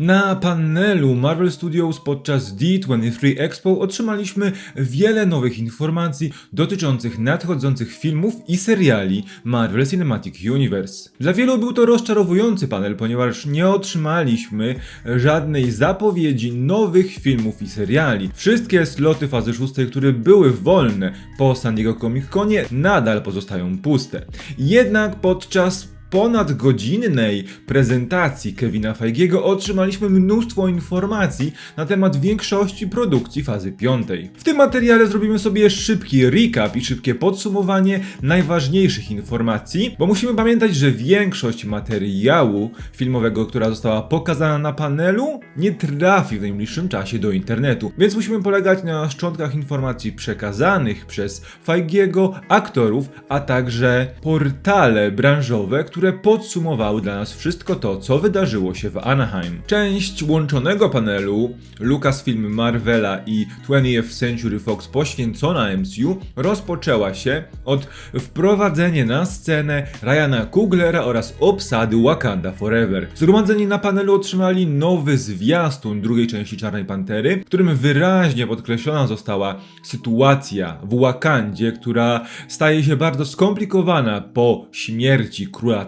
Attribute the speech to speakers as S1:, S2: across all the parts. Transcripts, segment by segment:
S1: Na panelu Marvel Studios podczas D23 Expo otrzymaliśmy wiele nowych informacji dotyczących nadchodzących filmów i seriali Marvel Cinematic Universe. Dla wielu był to rozczarowujący panel, ponieważ nie otrzymaliśmy żadnej zapowiedzi nowych filmów i seriali. Wszystkie sloty fazy 6, które były wolne po San Diego Comic Conie, nadal pozostają puste. Jednak podczas ponad godzinnej prezentacji Kevina Feigiego otrzymaliśmy mnóstwo informacji na temat większości produkcji fazy piątej. W tym materiale zrobimy sobie szybki recap i szybkie podsumowanie najważniejszych informacji, bo musimy pamiętać, że większość materiału filmowego, która została pokazana na panelu, nie trafi w najbliższym czasie do internetu, więc musimy polegać na szczątkach informacji przekazanych przez Feigiego, aktorów, a także portale branżowe, które podsumowały dla nas wszystko to, co wydarzyło się w Anaheim. Część łączonego panelu Lucasfilm Marvela i 20th Century Fox poświęcona MCU rozpoczęła się od wprowadzenia na scenę Ryana Kuglera oraz obsady Wakanda Forever. Zgromadzeni na panelu otrzymali nowy zwiastun drugiej części Czarnej Pantery, w którym wyraźnie podkreślona została sytuacja w Wakandzie, która staje się bardzo skomplikowana po śmierci króla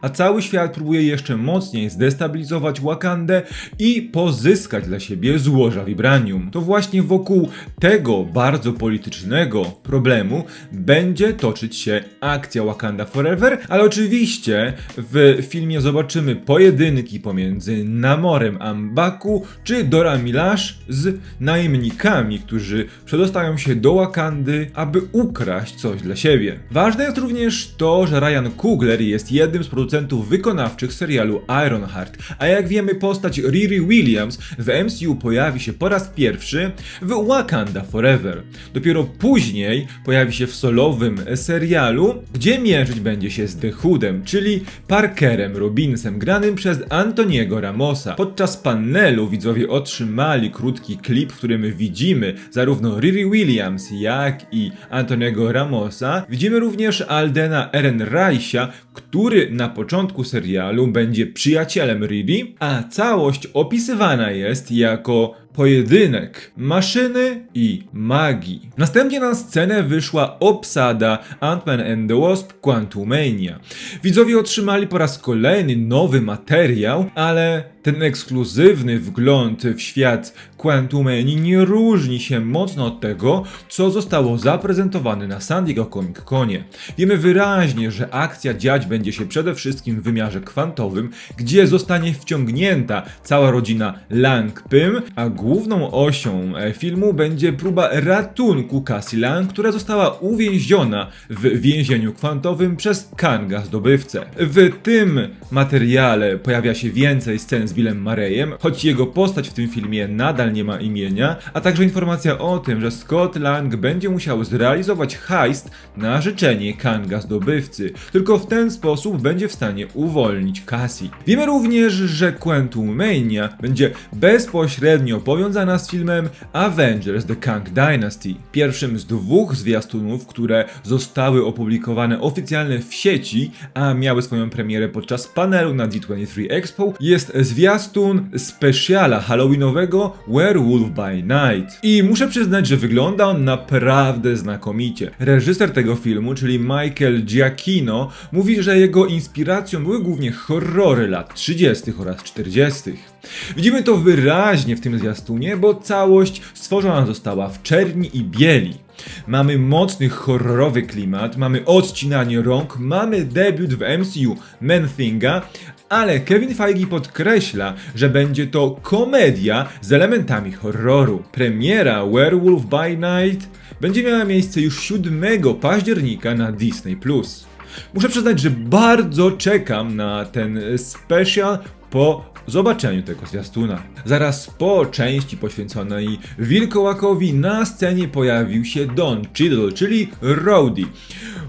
S1: A cały świat próbuje jeszcze mocniej zdestabilizować Wakandę i pozyskać dla siebie złoża Vibranium. To właśnie wokół tego bardzo politycznego problemu będzie toczyć się akcja Wakanda Forever, ale oczywiście w filmie zobaczymy pojedynki pomiędzy Namorem Ambaku czy Dora Milaje z najemnikami, którzy przedostają się do Wakandy, aby ukraść coś dla siebie. Ważne jest również to, że Ryan Coogler jest jednym z producentów wykonawczych serialu Ironheart, a jak wiemy postać Riri Williams w MCU pojawi się po raz pierwszy w Wakanda Forever. Dopiero później pojawi się w solowym serialu, gdzie mierzyć będzie się z The Hoodem, czyli Parkerem Robinsem, granym przez Antoniego Ramosa. Podczas panelu widzowie otrzymali krótki klip, w którym widzimy zarówno Riri Williams, jak i Antoniego Ramosa. Widzimy również Aldena Ehrenreicha, który na początku serialu będzie przyjacielem Riri, a całość opisywana jest jako pojedynek maszyny i magii. Następnie na scenę wyszła obsada Ant-Man and the Wasp Quantumania. Widzowie otrzymali po raz kolejny nowy materiał, ale ten ekskluzywny wgląd w świat Quantumanii nie różni się mocno od tego, co zostało zaprezentowane na San Diego Comic Conie. Wiemy wyraźnie, że akcja dziać będzie się przede wszystkim w wymiarze kwantowym, gdzie zostanie wciągnięta cała rodzina Lang-Pym, a główną osią e, filmu będzie próba ratunku Cassie Lang, która została uwięziona w więzieniu kwantowym przez Kanga zdobywcę. W tym materiale pojawia się więcej scen z Marejem, choć jego postać w tym filmie nadal nie ma imienia, a także informacja o tym, że Scott Lang będzie musiał zrealizować heist na życzenie Kanga zdobywcy. Tylko w ten sposób będzie w stanie uwolnić Cassie. Wiemy również, że Quantumania będzie bezpośrednio powiązana z filmem Avengers The Kang Dynasty, pierwszym z dwóch zwiastunów, które zostały opublikowane oficjalnie w sieci, a miały swoją premierę podczas panelu na D23 Expo, jest zwiastun specjala halloweenowego Werewolf by Night. I muszę przyznać, że wygląda on naprawdę znakomicie. Reżyser tego filmu, czyli Michael Giacchino, mówi, że jego inspiracją były głównie horrory lat 30. oraz 40. Widzimy to wyraźnie w tym zwiastunie, bo całość stworzona została w czerni i bieli. Mamy mocny horrorowy klimat, mamy odcinanie rąk, mamy debiut w MCU Man Thinga, ale Kevin Feige podkreśla, że będzie to komedia z elementami horroru. Premiera Werewolf by Night będzie miała miejsce już 7 października na Disney+. Muszę przyznać, że bardzo czekam na ten special po zobaczeniu tego zwiastuna. Zaraz po części poświęconej Wilkołakowi na scenie pojawił się Don Cheadle, czyli Rhodey.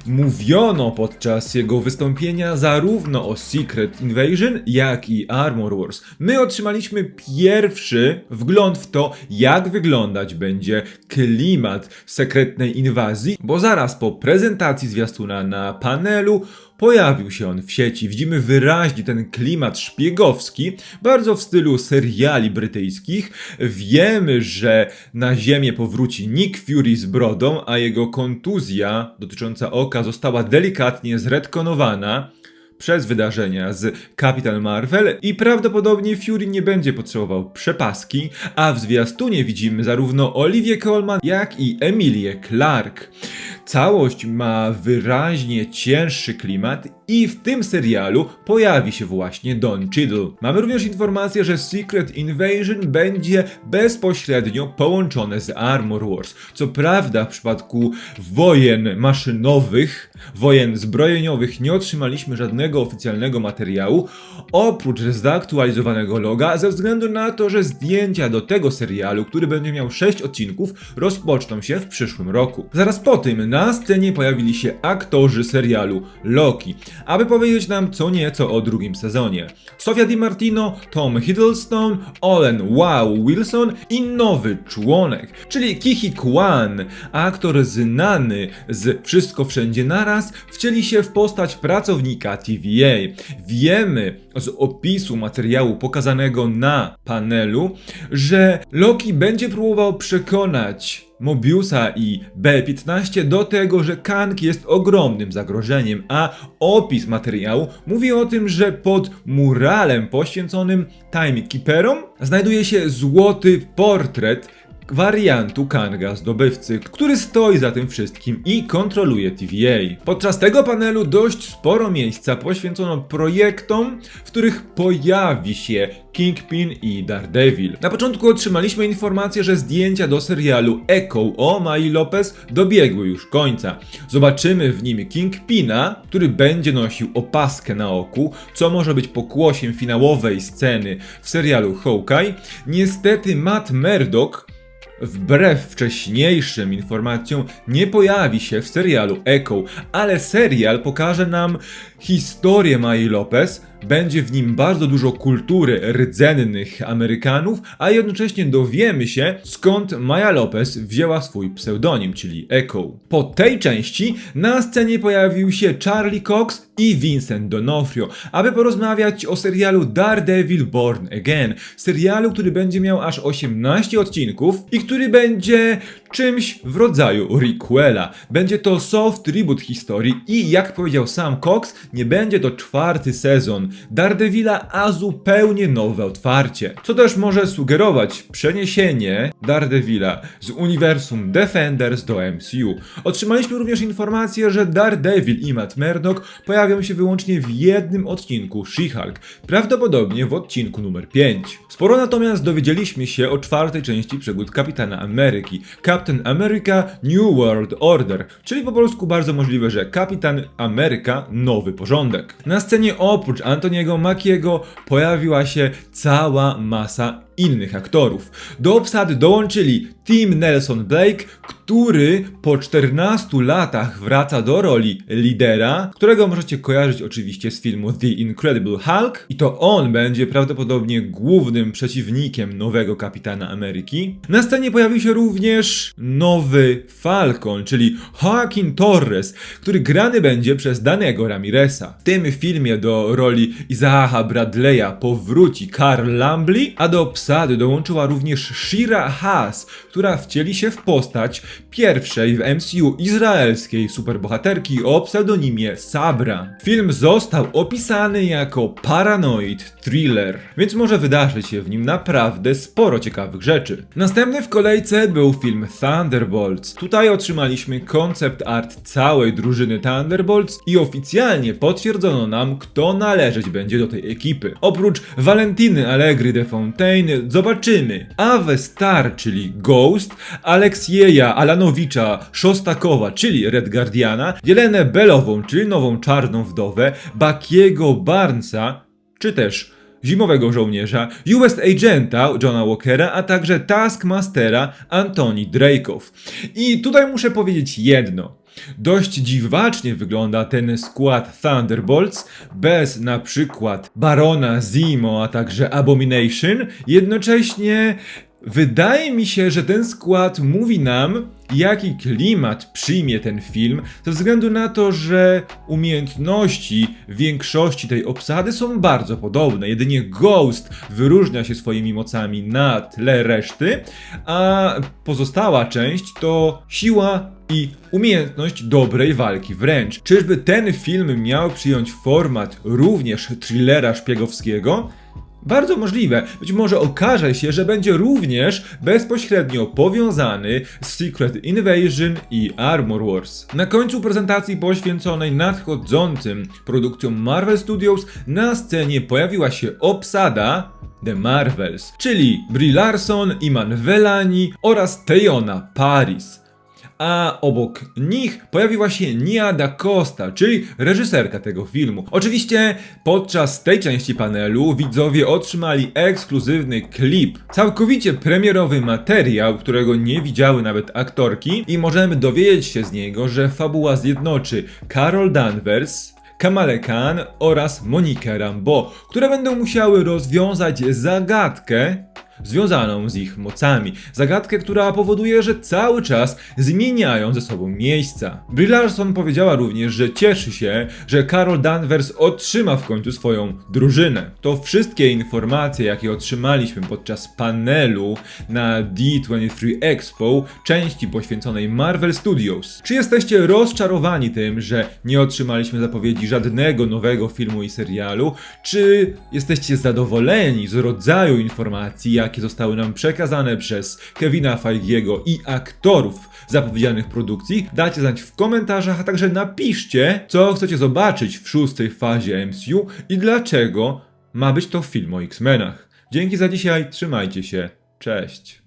S1: Mówiono podczas jego wystąpienia zarówno o Secret Invasion, jak i Armor Wars. My otrzymaliśmy pierwszy wgląd w to, jak wyglądać będzie klimat sekretnej inwazji, bo zaraz po prezentacji zwiastuna na panelu pojawił się on w sieci. Widzimy wyraźnie ten klimat szpiegowski, bardzo w stylu seriali brytyjskich. Wiemy, że na ziemię powróci Nick Fury z brodą, a jego kontuzja dotycząca oka została delikatnie zretkonowana przez wydarzenia z Capital Marvel i prawdopodobnie Fury nie będzie potrzebował przepaski, a w zwiastunie widzimy zarówno Olivia Colman, jak i Emilię Clark. Całość ma wyraźnie cięższy klimat i w tym serialu pojawi się właśnie Don Cheadle. Mamy również informację, że Secret Invasion będzie bezpośrednio połączone z Armor Wars. Co prawda w przypadku wojen maszynowych, wojen zbrojeniowych nie otrzymaliśmy żadnego oficjalnego materiału, oprócz zaktualizowanego loga, ze względu na to, że zdjęcia do tego serialu, który będzie miał 6 odcinków, rozpoczną się w przyszłym roku. Zaraz po tym na scenie pojawili się aktorzy serialu Loki, aby powiedzieć nam co nieco o drugim sezonie. Sofia Di Martino, Tom Hiddleston, Owen Wow Wilson i nowy członek, czyli Kihi Kwan, aktor znany z Wszystko Wszędzie Naraz, wcieli się w postać pracownika TVA. Wiemy z opisu materiału pokazanego na panelu, że Loki będzie próbował przekonać Mobiusa i B15 do tego, że Kang jest ogromnym zagrożeniem, a opis materiału mówi o tym, że pod muralem poświęconym Timekeeperom znajduje się złoty portret wariantu Kanga zdobywcy, który stoi za tym wszystkim i kontroluje TVA. Podczas tego panelu dość sporo miejsca poświęcono projektom, w których pojawi się Kingpin i Daredevil. Na początku otrzymaliśmy informację, że zdjęcia do serialu Echo o Mai Lopez dobiegły już końca. Zobaczymy w nim Kingpina, który będzie nosił opaskę na oku, co może być pokłosiem finałowej sceny w serialu Hawkeye. Niestety Matt Murdock wbrew wcześniejszym informacjom, nie pojawi się w serialu Echo, ale serial pokaże nam historię Mai Lopez. Będzie w nim bardzo dużo kultury rdzennych Amerykanów, a jednocześnie dowiemy się, skąd Maja Lopez wzięła swój pseudonim, czyli Echo. Po tej części na scenie pojawił się Charlie Cox i Vincent D'Onofrio, aby porozmawiać o serialu Daredevil Born Again. Serialu, który będzie miał aż 18 odcinków i który będzie czymś w rodzaju requela. Będzie to soft reboot historii i jak powiedział sam Cox, nie będzie to czwarty sezon Daredevila, a zupełnie nowe otwarcie. Co też może sugerować przeniesienie Daredevila z uniwersum Defenders do MCU. Otrzymaliśmy również informację, że Daredevil i Matt Murdock pojawią się wyłącznie w jednym odcinku She-Hulk, prawdopodobnie w odcinku numer 5. Sporo natomiast dowiedzieliśmy się o czwartej części przygód Kapitana Ameryki, Captain America New World Order, czyli po polsku bardzo możliwe, że Kapitan Ameryka Nowy Porządek. Na scenie oprócz Antoniego Makiego pojawiła się cała masa innych aktorów. Do obsady dołączyli Tim Nelson Blake, który po 14 latach wraca do roli lidera, którego możecie kojarzyć oczywiście z filmu The Incredible Hulk i to on będzie prawdopodobnie głównym przeciwnikiem nowego Kapitana Ameryki. Na scenie pojawił się również nowy Falcon, czyli Joaquin Torres, który grany będzie przez Danego Ramireza. W tym filmie do roli Isaaca Bradley'a powróci Carl Lambly, a do obsady dołączyła również Shira Haas, która wcieli się w postać pierwszej w MCU izraelskiej superbohaterki o pseudonimie Sabra. Film został opisany jako paranoid thriller, więc może wydarzyć się w nim naprawdę sporo ciekawych rzeczy. Następny w kolejce był film Thunderbolts. Tutaj otrzymaliśmy koncept art całej drużyny Thunderbolts i oficjalnie potwierdzono nam, kto należeć będzie do tej ekipy. Oprócz Valentiny Allegri de Fontaine zobaczymy Ave Star, czyli Ghost, Aleksieja Alanowicza Szostakowa, czyli Red Guardiana, Jelenę Belową, czyli nową czarną wdowę, Bakiego Barnesa, czy też Zimowego Żołnierza, US Agenta Johna Walkera, a także Taskmastera Antoni Drake'ów. I tutaj muszę powiedzieć jedno. Dość dziwacznie wygląda ten skład Thunderbolts, bez na przykład Barona Zimo, a także Abomination. Jednocześnie wydaje mi się, że ten skład mówi nam, jaki klimat przyjmie ten film, ze względu na to, że umiejętności większości tej obsady są bardzo podobne. Jedynie Ghost wyróżnia się swoimi mocami na tle reszty, a pozostała część to siła i umiejętność dobrej walki wręcz. Czyżby ten film miał przyjąć format również thrillera szpiegowskiego? Bardzo możliwe. Być może okaże się, że będzie również bezpośrednio powiązany z Secret Invasion i Armor Wars. Na końcu prezentacji poświęconej nadchodzącym produkcjom Marvel Studios na scenie pojawiła się obsada The Marvels, czyli Brie Larson, Iman Velani oraz Teyona Paris a obok nich pojawiła się Nia Da Costa, czyli reżyserka tego filmu. Oczywiście podczas tej części panelu widzowie otrzymali ekskluzywny klip, całkowicie premierowy materiał, którego nie widziały nawet aktorki i możemy dowiedzieć się z niego, że fabuła zjednoczy Carol Danvers, Kamale Khan oraz Monikę Rambeau, które będą musiały rozwiązać zagadkę związaną z ich mocami. Zagadkę, która powoduje, że cały czas zmieniają ze sobą miejsca. Brie Larson powiedziała również, że cieszy się, że Carol Danvers otrzyma w końcu swoją drużynę. To wszystkie informacje, jakie otrzymaliśmy podczas panelu na D23 Expo, części poświęconej Marvel Studios. Czy jesteście rozczarowani tym, że nie otrzymaliśmy zapowiedzi żadnego nowego filmu i serialu? Czy jesteście zadowoleni z rodzaju informacji, jakie zostały nam przekazane przez Kevina Feigiego i aktorów zapowiedzianych produkcji? Dajcie znać w komentarzach, a także napiszcie, co chcecie zobaczyć w szóstej fazie MCU i dlaczego ma być to film o X-Menach. Dzięki za dzisiaj, trzymajcie się, cześć.